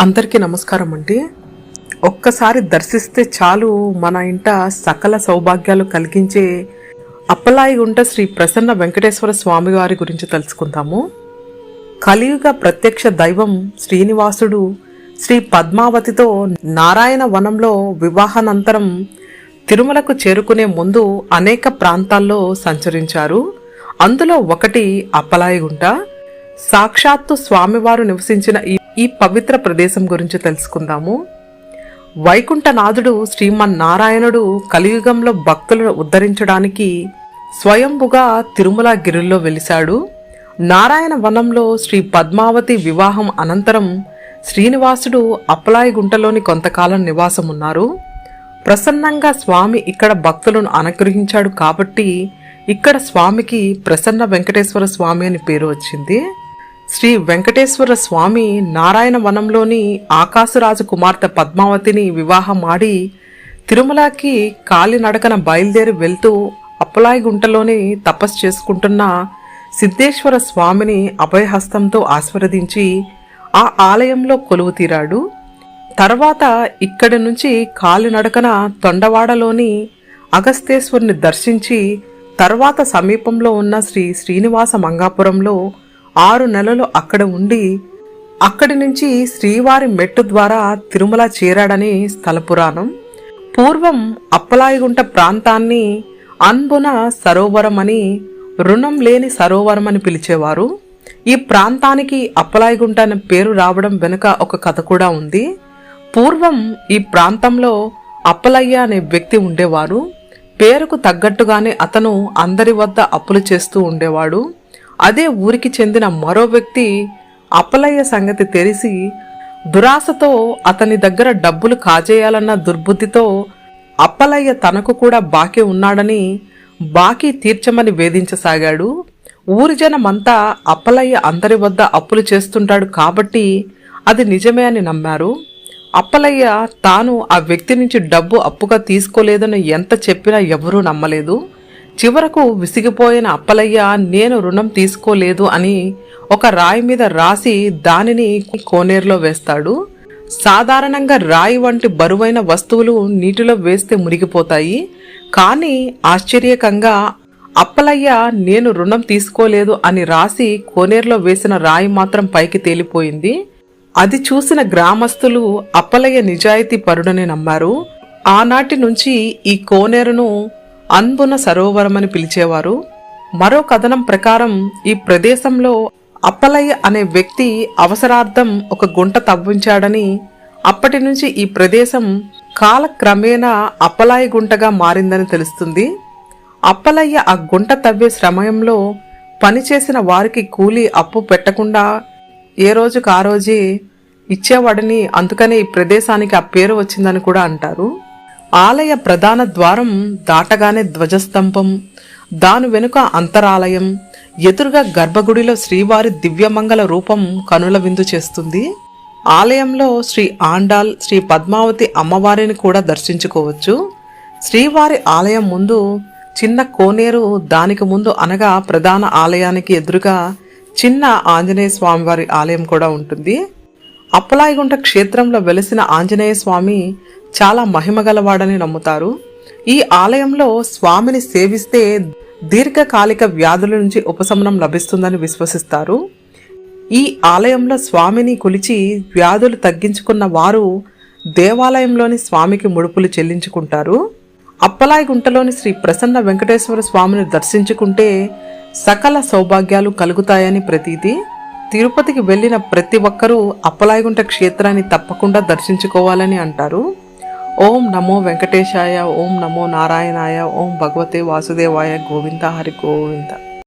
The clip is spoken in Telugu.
అందరికీ నమస్కారం అండి. ఒక్కసారి దర్శిస్తే చాలు మన ఇంట సకల సౌభాగ్యాలు కలిగించే అప్పలాయిగుంట శ్రీ ప్రసన్న వెంకటేశ్వర స్వామి వారి గురించి తెలుసుకుందాము. కలియుగ ప్రత్యక్ష దైవం శ్రీనివాసుడు శ్రీ పద్మావతితో నారాయణ వనంలో వివాహానంతరం తిరుమలకు చేరుకునే ముందు అనేక ప్రాంతాల్లో సంచరించారు. అందులో ఒకటి అప్పలాయిగుంట సాక్షాత్తు స్వామివారు నివసించిన ఈ ఈ పవిత్ర ప్రదేశం గురించి తెలుసుకుందాము. వైకుంఠనాథుడు శ్రీమన్నారాయణుడు కలియుగంలో భక్తులను ఉద్ధరించడానికి స్వయంభుగా తిరుమల గిరుల్లో వెలిశాడు. నారాయణ వనంలో శ్రీ పద్మావతి వివాహం అనంతరం శ్రీనివాసుడు అప్పలాయి గుంటలోని కొంతకాలం నివాసం ఉన్నారు ప్రసన్నంగా స్వామి ఇక్కడ భక్తులను అనుగ్రహించాడు కాబట్టి ఇక్కడ స్వామికి ప్రసన్న వెంకటేశ్వర స్వామి అని పేరు వచ్చింది. శ్రీ వెంకటేశ్వర స్వామి నారాయణ వనంలోని ఆకాశరాజు కుమార్తె పద్మావతిని వివాహం ఆడి తిరుమలకి కాలినడకన బయలుదేరి వెళ్తూ అప్పలాయిగుంటలోని తపస్సు చేసుకుంటున్న సిద్ధేశ్వర స్వామిని అభయహస్తంతో ఆస్వాదించి ఆ ఆలయంలో కొలువు తీరాడు. తర్వాత ఇక్కడి నుంచి కాలినడకన తొండవాడలోని అగస్తేశ్వరుని దర్శించి తర్వాత సమీపంలో ఉన్న శ్రీ శ్రీనివాస మంగాపురంలో ఆరు నెలలు అక్కడ ఉండి అక్కడి నుంచి శ్రీవారి మెట్టు ద్వారా తిరుమల చేరాడని స్థల పురాణం పూర్వం అప్పలాయిగుంట ప్రాంతాన్ని అన్బున సరోవరం అని రుణం లేని సరోవరం అని పిలిచేవారు. ఈ ప్రాంతానికి అప్పలాయిగుంట అనే పేరు రావడం వెనుక ఒక కథ కూడా ఉంది. పూర్వం ఈ ప్రాంతంలో అప్పలయ్య అనే వ్యక్తి ఉండేవారు. పేరుకు తగ్గట్టుగానే అతను అందరి వద్ద అప్పులు చేస్తూ ఉండేవాడు. అదే ఊరికి చెందిన మరో వ్యక్తి అప్పలయ్య సంగతి తెలిసి దురాశతో అతని దగ్గర డబ్బులు కాజేయాలన్న దుర్బుద్ధితో అప్పలయ్య తనకు కూడా బాకీ ఉన్నాడని బాకీ తీర్చమని వేధించసాగాడు. ఊరి జనమంతా అప్పలయ్య అందరి వద్ద అప్పులు చేస్తుంటాడు కాబట్టి అది నిజమే అని నమ్మారు. అప్పలయ్య తాను ఆ వ్యక్తి నుంచి డబ్బు అప్పుగా తీసుకోలేదని ఎంత చెప్పినా ఎవరూ నమ్మలేదు. చివరకు విసిగిపోయిన అప్పలయ్య నేను రుణం తీసుకోలేదు అని ఒక రాయి మీద రాసి దానిని కోనేరులో వేస్తాడు. సాధారణంగా రాయి వంటి బరువైన వస్తువులు నీటిలో వేస్తే మునిగిపోతాయి. కానీ ఆశ్చర్యకంగా అప్పలయ్య నేను రుణం తీసుకోలేదు అని రాసి కోనేరులో వేసిన రాయి మాత్రం పైకి తేలిపోయింది. అది చూసిన గ్రామస్తులు అప్పలయ్య నిజాయితీ పరుడని నమ్మారు. ఆనాటి నుంచి ఈ కోనేరును అన్బున సరోవరమని పిలిచేవారు. మరో కథనం ప్రకారం ఈ ప్రదేశంలో అప్పలయ్య అనే వ్యక్తి అవసరార్థం ఒక గుంట తవ్వించాడని అప్పటి నుంచి ఈ ప్రదేశం కాలక్రమేణా అప్పలాయి గుంటగా మారిందని తెలుస్తుంది. అప్పలయ్య ఆ గుంట తవ్వే సమయంలో పనిచేసిన వారికి కూలీ అప్పు పెట్టకుండా ఏ రోజుకు ఆ రోజే ఇచ్చేవాడని అందుకనే ఈ ప్రదేశానికి ఆ పేరు వచ్చిందని కూడా అంటారు. ఆలయ ప్రధాన ద్వారం దాటగానే ధ్వజస్తంభం దాని వెనుక అంతరాలయం ఎదురుగా గర్భగుడిలో శ్రీవారి దివ్యమంగళ రూపం కనుల విందు చేస్తుంది. ఆలయంలో శ్రీ ఆండాల్ శ్రీ పద్మావతి అమ్మవారిని కూడా దర్శించుకోవచ్చు. శ్రీవారి ఆలయం ముందు చిన్న కోనేరు దానికి ముందు అనగా ప్రధాన ఆలయానికి ఎదురుగా చిన్న ఆంజనేయ స్వామివారి ఆలయం కూడా ఉంటుంది. అప్పలాయిగుంట క్షేత్రంలో వెలిసిన ఆంజనేయ స్వామి చాలా మహిమగలవాడని నమ్ముతారు. ఈ ఆలయంలో స్వామిని సేవిస్తే దీర్ఘకాలిక వ్యాధుల నుంచి ఉపశమనం లభిస్తుందని విశ్వసిస్తారు. ఈ ఆలయంలో స్వామిని కొలిచి వ్యాధులు తగ్గించుకున్న వారు దేవాలయంలోని స్వామికి ముడుపులు చెల్లించుకుంటారు. అప్పలాయిగుంటలోని శ్రీ ప్రసన్న వెంకటేశ్వర స్వామిని దర్శించుకుంటే సకల సౌభాగ్యాలు కలుగుతాయని ప్రతీతి. తిరుపతికి వెళ్ళిన ప్రతి ఒక్కరూ అప్పలాయిగుంట క్షేత్రాన్ని తప్పకుండా దర్శించుకోవాలని అంటారు. ఓం నమో వెంకటేశాయ ఓం నమో నారాయణాయ ఓం భగవతే వాసుదేవాయ గోవింద హరి గోవింద.